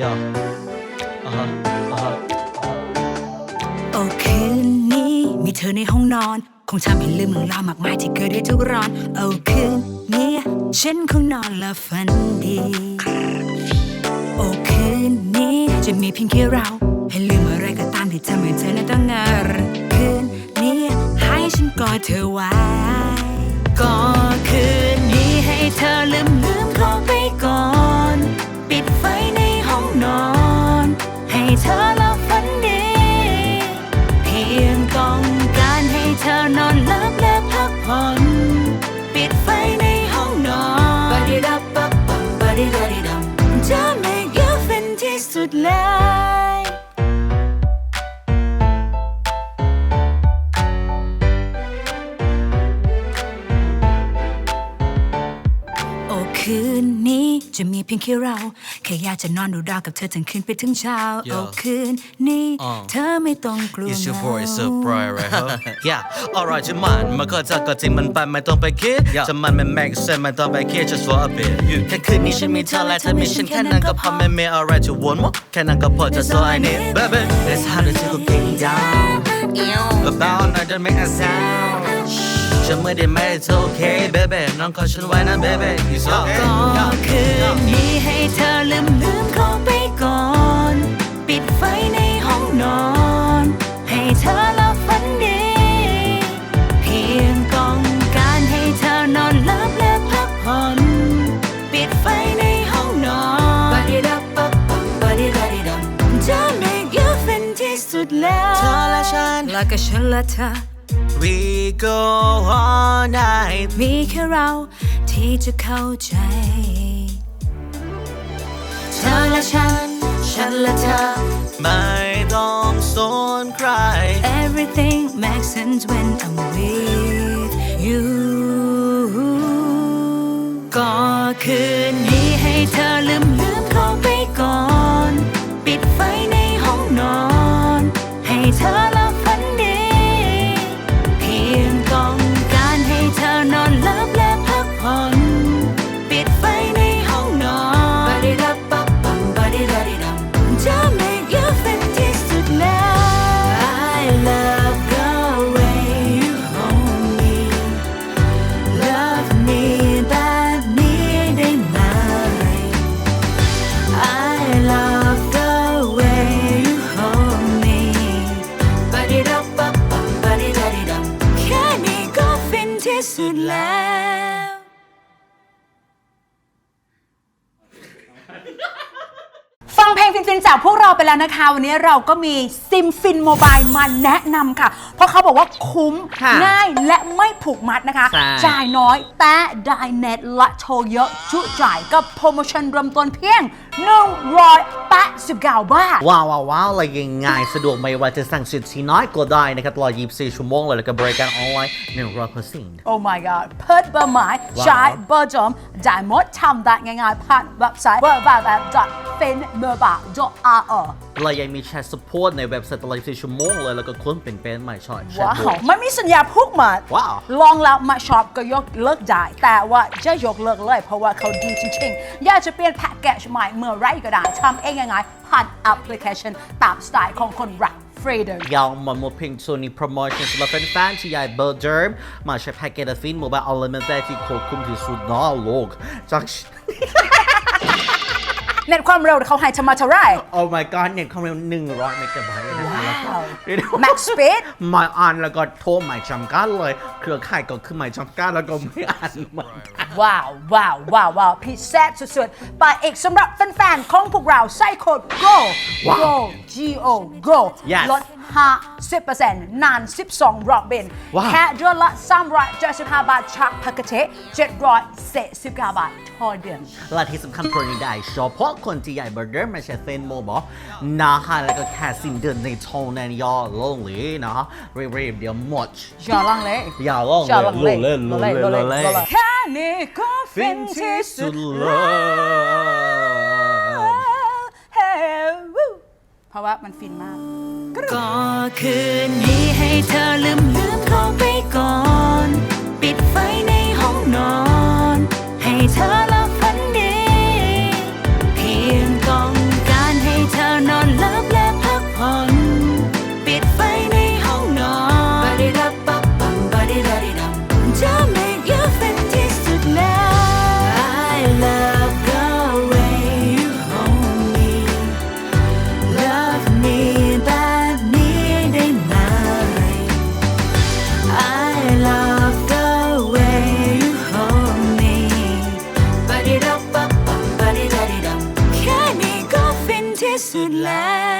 ย่าอ่าฮะอ่าฮะโอคืนนี้มีเธอในห้องนอน คงทำให้ลืมเรื่องราวมากมายที่เกิดได้ทุกร้อน โอคืนนี้ฉันคงนอนและฝันดี โอคืนนี้จะมีเพียงแค่เรา ให้ลืมอะไรก็ตามที่ทำให้เธอนั้นต้องเงาคืนนี้ให้ฉันกอดเธอไว้ก็คืนนี้ให้เธอลืมลืมเขา ดีดดิดัมจะไม่เกินที่สุดแลย จะมีเพียงแค่เรา แค่อยากจะนอนดูดาวกับเธอทั้งคืนไปถึงเช้า Yeah. โอ้คืนนี้ Uh. เธอไม่ต้องกลัว It's your เหงา boy Surprise right huh Yeah alright จะมันมันก็จะก็จริงมันไปไม่ต้องไปคิดจะมันไม่ make sense ไม่ต้องไปคิด just for a bit แค่คืนนี้ฉันมีเธอและเธอมีฉันแค่นั้นก็พอไม่มีอะไรจะวนวะแค่นั้นก็พอ just all I need baby That's how the tickle get down About night don't make a sound ฉันไม่ได้ไม่โอเค baby น้องขอฉันไว้นะ baby It's okay ก็คืนนี้ให้เธอลืมลืมเขาไปก่อน ปิดไฟในห้องนอน ให้เธอหลับฝันดี เพียงต้องการให้เธอนอนหลับและพักผ่อน ปิดไฟในห้องนอนบาดิดับปับปับบาดิดาดิดัมจะ make you ฟินที่สุดแล้ว เธอและฉัน แล้วก็ฉันและเธอ We go all night มีแค่เราที่จะเข้าใจ เธอและฉัน ฉันและเธอ ไม่ต้องสนใคร Everything makes sense when I'm with you ก็คืน ที่สุดแล้ว ฟังเพลง ฟินๆ จากพวกเราไปแล้วนะคะ วันนี้เราก็มีซิมฟินโมบายมาแนะนำค่ะ เพราะเขาบอกว่าคุ้ม ค่ะง่ายและไม่ผูกมัดนะคะ ใช่ จ่ายน้อยแต่ได้เน็ตและโทรเยอะ จุจ่ายกับโปรโมชั่นเริ่มต้นเพียง189บาท ว้าวว้าวว้าวอะไรง่ายๆสะดวกไม่ว่าจะสั่งสินที่น้อยก็ได้นะครับตลอด 24 ชั่วโมงเลยแล้วก็บริการออนไลน์100% Oh my god เพิดเบอร์หมายว้าว ใช้เบอร์จอมได้หมดทำได้ง่ายๆผ่านเว็บไซต์ www.finmobile.ro เรายังมีแชทสปอร์ตในเว็บไซต์ตลอด24ชั่วโมงเลย แล้วก็ค้นเป็นเป็นใหม่ชอยแชทว้าบุ๊วกไม่มีสัญญาผูกมัดว้าว ลองแล้วมาช็อปก็ยกเลิกได้ แต่ว่าจะยกเลิกเลย เพราะว่าเขาดีจริงๆ อยากจะเปลี่ยนแพ็กเกจใหม่เมื่อไรก็ได้ทำเองง่ายๆผ่านแอปพลิเคชันตามสไตล์ของคนรักฟรีเดอร์ยังมาหมดเพียงโซนี้โปรโมชั่นสำหรับแฟนๆที่ใหญ่เบอร์เดิมมาใช้แพ็กเกจฟินโมบายออนไลน์ได้ที่ควบคุมที่สุดนอกโลกจาก เน็ตความเร็วเขาให้เธอมาเท่าไหร Oh my god เนี่ยความเร็ว100เมกะไบต์เลยนะคะแล้วก็ว้าวเรียกได้ว่า Max speed ไม่อ่านแล้วก็โทรไม่จำกัดเลย เครือข่ายก็คือไม่จำกัดแล้วก็ไม่อ่านเหมือนกัน ว้าวว้าวว้าวว้าวพิเศษสุดๆไปอีกสำหรับแฟนๆของพวกเราใส่โค้ด GO ว้าว GO G O GO Yes ลด 50%นาน 12 รอบบินว้าว แค่เดือนละ 375 บาทชักพักเท749 บาทต่อเดือน และที่สำคัญโปรนี้ได้เฉพาะคนที่ใหญ่เบอร์เดอร์มาใช้เฟนโมบอลนะฮะแล้วก็แค่สิ้นเดือนในโทนนั้นยอลงเลยนะฮะรีบๆเดี๋ยวหมด อย่าลังเลอย่าลงอย่าลังเลเล่นโลเลโลเลโลเลแค่นี้ก็ฟินที่สุดเลแว่ามันฟินมาก ก็คืนนี้ให้เธอลืมลืมเขาไปก่อน ปิดไฟในห้องนอน ให้เธอหลับฝันดี เพียงต้องการให้เธอนอนหลับและพักผ่อน ปิดไฟ should last.